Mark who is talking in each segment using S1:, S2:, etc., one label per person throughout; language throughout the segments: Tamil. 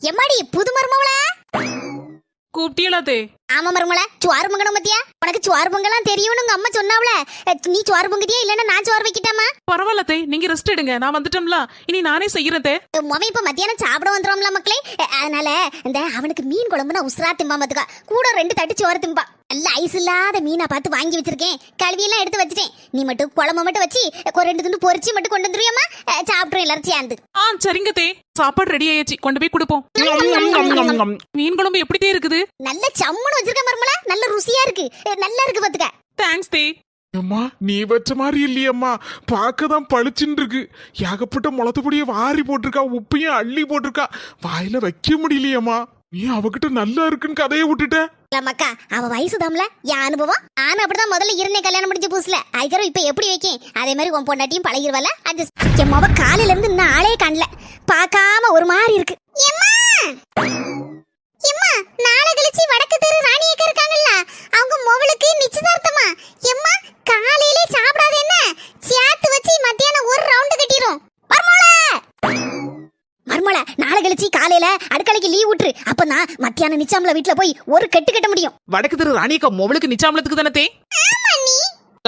S1: எம்மாடி புது மருமவளா?
S2: கூப்பிட்டியலாத்தே.
S1: ஆமா மருமல சுவாறு பொங்கணும் மத்தியா உனக்கு சுவாறு பொங்கலாம் தெரியும்னு உங்க அம்மா சொன்னாவல நீ சுவாறு பொங்குதியா இல்லன்னா நான் சோறு வைக்கிட்டாமா?
S2: பரவாயில்லத்தே நீங்க ரெஸ்ட் எடுங்க நான் வந்துட்டோம்ல. இனி நானே செய்யறதே
S1: மொவன் இப்ப மத்தியானம் சாப்பிட வந்துடும்ல மக்களே. அதனால இந்த அவனுக்கு மீன் குழம்புனா உசுரா திம்பா மத்துக்கா கூட ரெண்டு தட்டு சோறு திம்பா. நல்ல ஐஸ் இல்லாத மீனா பார்த்து வாங்கி வச்சிருக்கேன். கழுவியெல்லாம் எடுத்து வச்சிட்டேன். நீ மட்டும் குழம்பு மட்டும் வச்சு ஒரு ரெண்டு துண்டு பொரிச்சு மட்டும் கொண்டு வந்துருவியம்மா? அஹ், சாப்பிட்றோம் எல்லாரும் சேர்ந்து.
S2: ஆ சரிங்க தே. சாப்பாடு ரெடி ஆயாச்சு. கொண்டு போய் கொடுப்போம். மீன் குழம்பு எப்படித்தே இருக்குது?
S1: நல்ல சம்முன்னு வச்சிருக்க மருமலா நல்ல ருசியா இருக்கு. நல்லா இருக்கு பாத்துக்க.
S2: தேங்க்ஸ் தே.
S3: அம்மா நீ வச்ச மாதிரி இல்லையம்மா. பார்க்க தான் பளிச்சுன்னு இருக்கு ஏகப்பட்ட முளத்து பொடிய வாரி போட்டிருக்கா உப்பையும் அள்ளி போட்டிருக்கா. வாயில வைக்க முடியலையம்மா. நீ அவகிட்ட நல்லா இருக்குன்னு கதையை விட்டுட்ட?
S1: இல்ல மக்கா அவ வயசு தாம்ல என் அனுபவம். ஆனா அப்படிதான் முதல்ல இருந்தே கல்யாணம் முடிஞ்ச புதுசுல. அதுக்கப்புறம் இப்ப எப்படி வைக்கேன்? அதே மாதிரி உன் பொண்டாட்டியும் பழகிருவால அது என் மொப காலையில இருந்து இன்னும் ஆளே காணல. பார்க்காம ஒரு மாதிரி இருக்கு. எம்மா! எம்மா! நாளை கழிச்சு வடக்கு தெரு ராணியக்கா இருக்காங்கல்ல அவங்க மொவளுக்கு நிச்சயதார்த்தமா? எம்மா காலையிலே சாப்பிடாத என்ன சேர்த்து வச்சு மத்தியானம் ஒரு ரவுண்டு கட்டிரும் மர்மல நாளை கழிச்சு காலையில அடுக்கலைக்கு லீவ் விட்டுரு. அப்பதான் மத்தியானம் நிச்சாமல வீட்டுல போய் ஒரு கட்டு கட்ட முடியும்.
S2: வடக்கு திரு ராணிக்கா மொபலுக்கு நிச்சாமலத்துக்கு தானே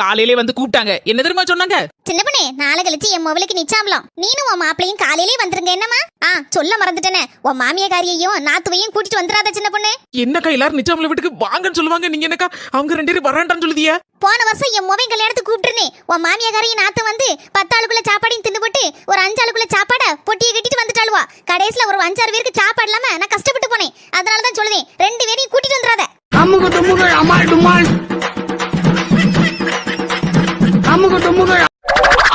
S2: காலையிலே வந்து கூப்பிட்டாங்க. என்ன தெரியுமா சொன்னாங்க?
S1: சின்ன பண்ணே நாளை கழிச்சு என் மொபைலுக்கு நிச்சாமலாம் நீனும் உன் மாப்பிளையும் காலையிலே வந்துருங்க என்னமா ஆ சொல்ல மறந்துட்டேனே. உன் மாமியக்காரியையும் நாத்துவையும் கூட்டிட்டு வந்துடாத சின்ன பொண்ணு.
S2: என்னக்கா எல்லாரும் நிச்சாமல வீட்டுக்கு வாங்கன்னு சொல்லுவாங்க? நீங்க என்னக்கா அவங்க ரெண்டு பேரும் வராண்டான்னு சொல்லுதியா
S1: போன வருஷம் என் மொபைல் கல்யாணத்துக்கு கூப்பிட்டுருந்தேன் உன் மாமியக்காரையும் நாத்து வந்து பத்தாளுக்குள்ள சாப்பாடையும் தின்னு போட்டு ஒரு அஞ்சாளுக்குள்ள சாப்பாட பொட்டியை கட்டிட்டு வந்துட்டாளுவா. கடைசியில ஒரு அஞ்சாறு பேருக்கு சாப்பாடு இல்லாம நான் கஷ்டப்பட்டு போனேன். அதனால தான் சொல்லுதேன் ரெண்டு பேரையும் கூட்டிட்டு வந்துடாத
S4: டுமுகு அமால் டுமால். அமுகு டுமுகு.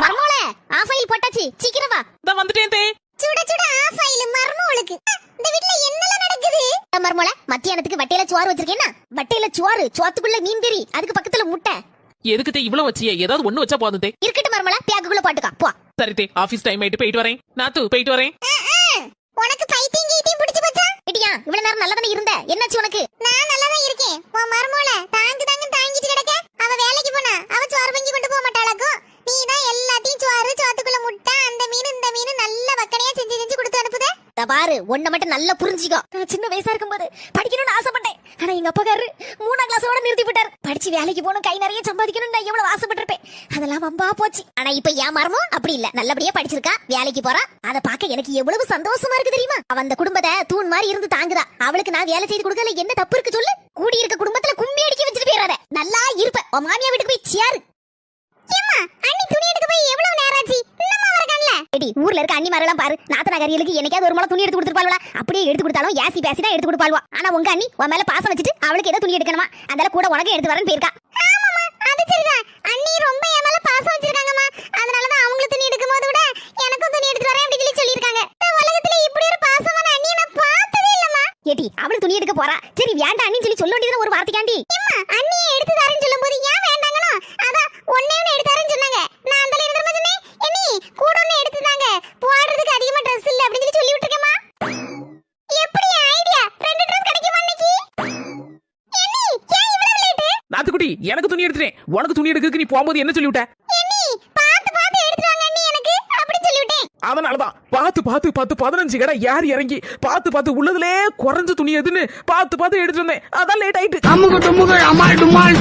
S1: மர்மோளே ஆஃப் ஆயில் போட்டாச்சு. சீக்கிரம் வா.
S2: தான் வந்துட்டேன் தே.
S1: சுட சுட ஆஃப் மர்மோளுக்கு. இந்த வீட்ல என்னல நடக்குது? மர்மோள மத்தியானத்துக்கு வட்டையில சோறு வச்சிருக்கேன்னா வட்டையில சோறு சோத்துக்குள்ள மீன் கறி அதுக்கு பக்கத்துல முட்டை.
S2: எதுக்கு தே இவ்வளவு வச்சியே? ஏதாவது ஒண்ணு வச்சா போதும் தே.
S1: இருக்கட்டும் மர்மோள பேக்குக்குள்ள போட்டுக்கா போ.
S2: சரி தே ஆபீஸ் டைம் ஆயிட்டு போயிட்டு வரேன். நாத்து போயிட்டு வரேன்.
S1: உனக்கு பைத்தியம் கீத்தியம் பிடிச்சு போச்சா? இடியா இவ்வளவு நேரம் நல்லா தானே இருந்த? என்னாச்சு உனக்கு? நான் நல்லா தான் இருக்கேன். உன் மருமோள தாங்கு தாங்க தாங்கிட்டு கிடக்க. அவ வேலைக்கு போனா அவ சோறு பங்கி கொண்டு போக மாட்டாளாக்கும் நீ தான் எல்லாத்தையும் சோறு சோத்துக்குள்ள முட்டை அந்த மீன் இந்த மீன் நல்ல வக்கனையா செஞ்சு செஞ்சு கொடுத்து அனுப்புதே பாரு ஒன்ன மட்டும் நல்லா புரிஞ்சுக்கோ. நான் சின்ன வயசா இருக்கும்போது படிக்கணும்னு ஆசைப்பட்டேன். ஆனா எங்க அப்பாக்காரு மூணாம் கிளாஸோட நிறுத்தி விட்டாரு படிச்சு வேலைக்கு போகணும் கை நிறைய சம்பாதிக்கணும் நான் எவ்வளவு ஆசைப்பட்டிருப்பேன். அதெல்லாம் வம்பா போச்சு. ஆனா இப்ப ஏன் மரமும் அப்படி இல்ல. நல்லபடியா படிச்சிருக்கா வேலைக்கு போறா. அத பார்க்க எனக்கு எவ்வளவு சந்தோஷமா இருக்கு தெரியுமா? அவ அந்த குடும்பத்தை தூண் மாதிரி இருந்து தாங்குதா அவளுக்கு நான் வேலை செய்து கொடுக்கல என்ன தப்பு இருக்கு சொல்லு? கூடி இருக்க குடும்பத்துல கும்மி அடிக்க வச்சுட்டு போயிடாத நல்லா இருப்ப. உன் மாமியா வீட்டுக்கு போய் சேரு. ஏம்மா அண்ணி துணி எடுக்க போய் எவ்வளவு நேரம் ஆச்சு இன்னமா எடி ஊர்ல இருக்க அண்ணி பாரு. நாத்தனா கரியலுக்கு என்னைக்காவது ஒரு முளை துணி எடுத்து கொடுத்துருப்பாள்வா அப்படியே எடுத்து கொடுத்தாலும் ஏசி பேசி தான் எடுத்து கொடுப்பாள்வா? ஆனா உங்க அண்ணி உன் மேல பாசம் வச்சுட்டு அவளுக்கு ஏதோ துணி எடுக்கணுமா? அதனால கூட உனக்கு எடுத்து வரேன்னு போயிருக்கா. அது சரிதான். அண்ணி ரொம்ப என் மேல பாசம் வச்சிருக்காங்கம்மா. அதனால தான் அவங்களுக்கு துணி எடுக்கும் போது விட எனக்கும் துணி எடுத்து வரேன் அப்படி சொல்லி சொல்லியிருக்காங்க. உலகத்துல இப்படி ஒரு பாசமான அண்ணியை நான் பார்த்ததே இல்லம்மா. ஏடி அவளு துணி எடுக்க போறா. சரி வேண்டாம் அண்ணி சொல்லி சொல்ல வேண்டியது ஒரு வார்த்தைக்காண்டி. அண்ணியை எடுத்து தரேன்னு சொல்லும்போது ஏன் லேட்டு
S2: நாத்துக்குட்டி எனக்கு துணி எடுத்துட்டேன் உனக்கு துணி எடுக்கிறதுக்கு நீ போகும்போது என்ன சொல்லிவிட்ட? அதனாலதான் பார்த்து பார்த்து பார்த்து பதினஞ்சு கடை யார் இறங்கி பார்த்து பார்த்து உள்ளதுலே குறைஞ்ச துணி எதுன்னு பார்த்து பார்த்து எடுத்து வந்தேன். அதான் லேட் ஆயிட்டு.
S4: டுமால்.